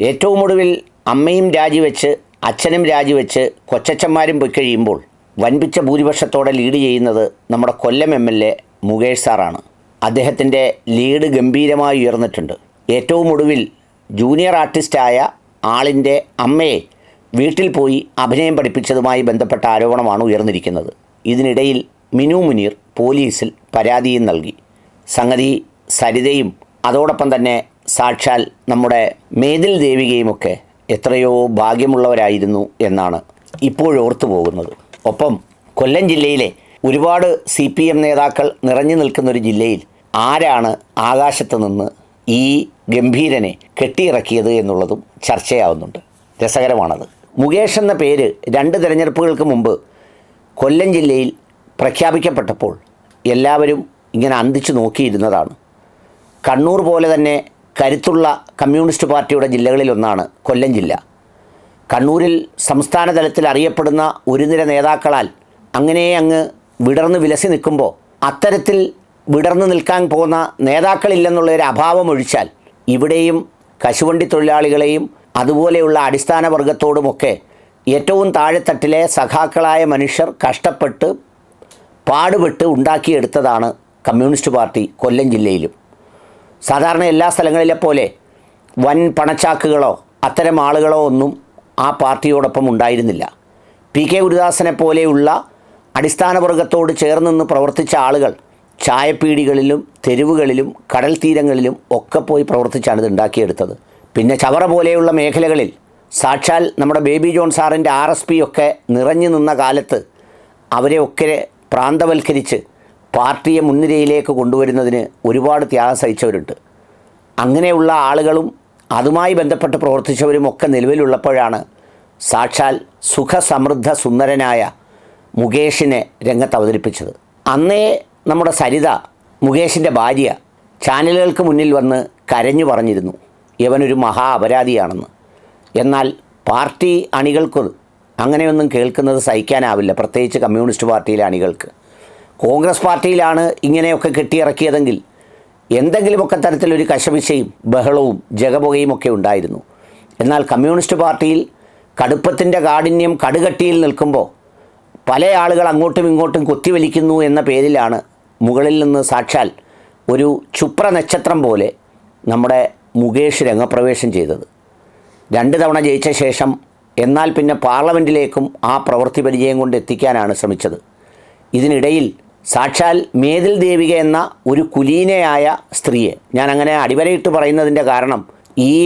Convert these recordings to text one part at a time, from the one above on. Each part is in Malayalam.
ഏറ്റവും ഒടുവിൽ അമ്മയും രാജിവെച്ച് അച്ഛനും രാജിവെച്ച് കൊച്ചച്ചന്മാരും പോയി കഴിയുമ്പോൾ വൻപിച്ച ഭൂരിപക്ഷത്തോടെ ലീഡ് ചെയ്യുന്നത് നമ്മുടെ Kollam M L A Mukesh സാറാണ്. അദ്ദേഹത്തിന്റെ ലീഡ് ഗംഭീരമായി ഉയർന്നിട്ടുണ്ട്. ഏറ്റവും ഒടുവിൽ ജൂനിയർ ആർട്ടിസ്റ്റായ ആളിന്റെ അമ്മയെ വീട്ടിൽ പോയി അഭിനയം പഠിപ്പിച്ചതുമായി ബന്ധപ്പെട്ട ആരോപണമാണ് ഉയർന്നിരിക്കുന്നത്. ഇതിനിടയിൽ മിനു മുനീർ പോലീസിൽ പരാതിയും നൽകി. സംഗതി സരിതയും അതോടൊപ്പം തന്നെ സാക്ഷാൽ നമ്മുടെ മേതിൽ ദേവികയുമൊക്കെ എത്രയോ ഭാഗ്യമുള്ളവരായിരുന്നു എന്നാണ് ഇപ്പോഴോർത്തു പോകുന്നത്. ഒപ്പം കൊല്ലം ജില്ലയിലെ ഒരുപാട് സി പി എം നേതാക്കൾ നിറഞ്ഞു നിൽക്കുന്നൊരു ജില്ലയിൽ ആരാണ് ആകാശത്ത് നിന്ന് ഈ ഗംഭീരനെ കെട്ടിയിറക്കിയത് എന്നുള്ളതും ചർച്ചയാവുന്നുണ്ട്. രസകരമാണത്. മുകേഷ് എന്ന പേര് രണ്ട് തിരഞ്ഞെടുപ്പുകൾക്ക് മുമ്പ് കൊല്ലം ജില്ലയിൽ പ്രഖ്യാപിക്കപ്പെട്ടപ്പോൾ എല്ലാവരും ഇങ്ങനെ അന്തിച്ചു നോക്കിയിരുന്നതാണ്. കണ്ണൂർ പോലെ തന്നെ കരുത്തുള്ള കമ്മ്യൂണിസ്റ്റ് പാർട്ടിയുടെ ജില്ലകളിലൊന്നാണ് കൊല്ലം ജില്ല. കണ്ണൂരിൽ സംസ്ഥാന തലത്തിൽ അറിയപ്പെടുന്ന ഒരു നിര നേതാക്കളാൽ അങ്ങനെ അങ്ങ് വിടർന്ന് വിലസി നിൽക്കുമ്പോൾ അത്തരത്തിൽ വിടർന്ന് നിൽക്കാൻ പോകുന്ന നേതാക്കളില്ലെന്നുള്ള ഒരു അഭാവം ഒഴിച്ചാൽ ഇവിടെയും കശുവണ്ടി തൊഴിലാളികളെയും അതുപോലെയുള്ള അടിസ്ഥാന വർഗത്തോടുമൊക്കെ ഏറ്റവും താഴെത്തട്ടിലെ സഖാക്കളായ മനുഷ്യർ കഷ്ടപ്പെട്ട് പാടുപെട്ട് ഉണ്ടാക്കിയെടുത്തതാണ് കമ്മ്യൂണിസ്റ്റ് പാർട്ടി കൊല്ലം ജില്ലയിലും. സാധാരണ എല്ലാ സ്ഥലങ്ങളിലെ പോലെ വൻ പണച്ചാക്കുകളോ അത്തരം ആളുകളോ ഒന്നും ആ പാർട്ടിയോടൊപ്പം ഉണ്ടായിരുന്നില്ല. പി കെ ഗുരുദാസനെ പോലെയുള്ള അടിസ്ഥാന വർഗത്തോട് ചേർന്ന് പ്രവർത്തിച്ച ആളുകൾ ചായപ്പീടികളിലും തെരുവുകളിലും കടൽ തീരങ്ങളിലും ഒക്കെ പോയി പ്രവർത്തിച്ചാണ് ഇത് ഉണ്ടാക്കിയെടുത്തത്. പിന്നെ ചവറ പോലെയുള്ള മേഖലകളിൽ സാക്ഷാൽ നമ്മുടെ ബേബി ജോൺ സാറിന്റെ ആർ എസ് പി ഒക്കെ നിറഞ്ഞു നിന്ന കാലത്ത് അവരെ ഒക്കെ പ്രാന്തവൽക്കരിച്ച് പാർട്ടിയെ മുൻനിരയിലേക്ക് കൊണ്ടുവരുന്നതിന് ഒരുപാട് ത്യാഗം സഹിച്ചവരുണ്ട്. അങ്ങനെയുള്ള ആളുകളും അതുമായി ബന്ധപ്പെട്ട് പ്രവർത്തിച്ചവരും ഒക്കെ നിലവിലുള്ളപ്പോഴാണ് സാക്ഷാൽ സുഖസമൃദ്ധ സുന്ദരനായ മുകേഷിനെ രംഗത്ത് അവതരിപ്പിച്ചത്. അന്നേ നമ്മുടെ സരിത മുകേഷിന്റെ ഭാര്യ ചാനലുകൾക്ക് മുന്നിൽ വന്ന് കരഞ്ഞു പറഞ്ഞിരുന്നു ഇവനൊരു മഹാ അപരാധിയാണെന്ന്. എന്നാൽ പാർട്ടി അണികൾക്ക് അങ്ങനെയൊന്നും കേൾക്കുന്നത് സഹിക്കാനാവില്ല. പ്രത്യേകിച്ച് കമ്മ്യൂണിസ്റ്റ് പാർട്ടിയിലെ അണികൾക്ക്. കോൺഗ്രസ് പാർട്ടിയിലാണ് ഇങ്ങനെയൊക്കെ കെട്ടിയിറക്കിയതെങ്കിൽ എന്തെങ്കിലുമൊക്കെ തരത്തിലൊരു കശവിശയും ബഹളവും ജഗപുകയും ഒക്കെ ഉണ്ടായിരുന്നു. എന്നാൽ കമ്മ്യൂണിസ്റ്റ് പാർട്ടിയിൽ കടുപ്പത്തിന്റെ കാഠിന്യം കടുകട്ടിയിൽ നിൽക്കുമ്പോൾ പല ആളുകൾ അങ്ങോട്ടും ഇങ്ങോട്ടും കൊത്തിവലിക്കുന്നു എന്ന പേരിലാണ് മുകളിൽ നിന്ന് സാക്ഷാൽ ഒരു ചുപ്ര നക്ഷത്രം പോലെ നമ്മുടെ മുകേഷ് രംഗപ്രവേശം ചെയ്തത്. രണ്ട് തവണ ജയിച്ച ശേഷം എന്നാൽ പിന്നെ പാർലമെന്റിലേക്കും ആ പ്രവൃത്തി പരിചയം കൊണ്ട് എത്തിക്കാനാണ് ശ്രമിച്ചത്. ഇതിനിടയിൽ സാക്ഷാൽ മേതിൽ ദേവിക എന്ന ഒരു കുലീനയായ സ്ത്രീയെ. ഞാൻ അങ്ങനെ അടിവരയിട്ട് പറയുന്നതിന്റെ കാരണം ഈ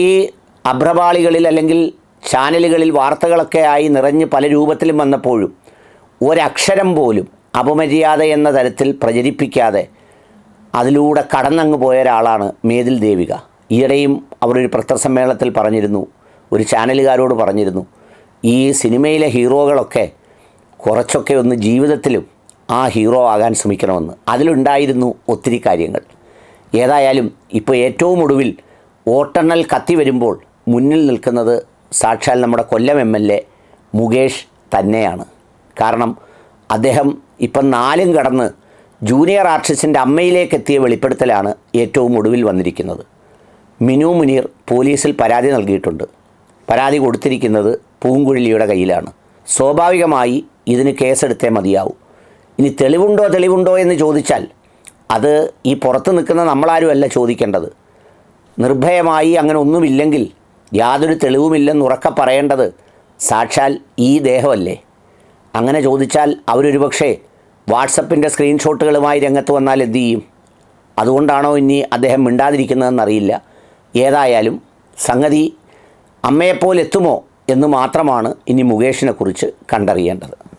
അഭ്രപാളികളിൽ അല്ലെങ്കിൽ ചാനലുകളിൽ വാർത്തകളൊക്കെ ആയി നിറഞ്ഞ് പല രൂപത്തിലും വന്നപ്പോഴും ഒരക്ഷരം പോലും അപമര്യാദ എന്ന തരത്തിൽ പ്രചരിപ്പിക്കാതെ അതിലൂടെ കടന്നങ്ങ് പോയ ഒരാളാണ് മേതിൽ ദേവിക. ഈയിടെയും അവർ ഒരു പത്രസമ്മേളനത്തിൽ പറഞ്ഞിരുന്നു ഒരു ചാനലുകാരോട് പറഞ്ഞിരുന്നു ഈ സിനിമയിലെ ഹീറോകളൊക്കെ കുറച്ചൊക്കെ ഒന്ന് ജീവിതത്തിലും ആ ഹീറോ ആകാൻ ശ്രമിക്കണമെന്ന്. അതിലുണ്ടായിരുന്നു ഒത്തിരി കാര്യങ്ങൾ. ഏതായാലും ഇപ്പോൾ ഏറ്റവും ഒടുവിൽ വോട്ടെണ്ണൽ കത്തി വരുമ്പോൾ മുന്നിൽ നിൽക്കുന്നത് സാക്ഷാൽ നമ്മുടെ Kollam M L A Mukesh തന്നെയാണ്. കാരണം അദ്ദേഹം ഇപ്പം നാലും കടന്ന് ജൂനിയർ ആർട്ടിസ്റ്റിന്റെ അമ്മയിലേക്ക് എത്തിയ വെളിപ്പെടുത്തലാണ് ഏറ്റവും ഒടുവിൽ വന്നിരിക്കുന്നത്. മിനു മുനീർ പോലീസിൽ പരാതി നൽകിയിട്ടുണ്ട്. പരാതി കൊടുത്തിരിക്കുന്നത് പൂങ്കുഴലിയുടെ കയ്യിലാണ്. സ്വാഭാവികമായി ഇതിന് കേസെടുത്തേ മതിയാവൂ. ഇനി തെളിവുണ്ടോ തെളിവുണ്ടോ എന്ന് ചോദിച്ചാൽ അത് ഈ പുറത്ത് നിൽക്കുന്ന നമ്മളാരുമല്ല ചോദിക്കേണ്ടത്. നിർഭയമായി അങ്ങനെ ഒന്നുമില്ലെങ്കിൽ യാതൊരു തെളിവുമില്ലെന്ന് ഉറക്കെ പറയേണ്ടത് സാക്ഷാൽ ഈ ദേഹമല്ലേ. അങ്ങനെ ചോദിച്ചാൽ അവരൊരു പക്ഷേ വാട്സപ്പിന്റെ സ്ക്രീൻഷോട്ടുകളുമായി രംഗത്ത് വന്നാൽ എന്തു ചെയ്യും? അതുകൊണ്ടാണോ ഇനി അദ്ദേഹം മിണ്ടാതിരിക്കുന്നതെന്നറിയില്ല. ഏതായാലും സംഗതി അമ്മയെപ്പോലെ എത്തുമോ എന്ന് മാത്രമാണ് ഇനി മുകേഷിനെക്കുറിച്ച് കണ്ടറിയേണ്ടത്.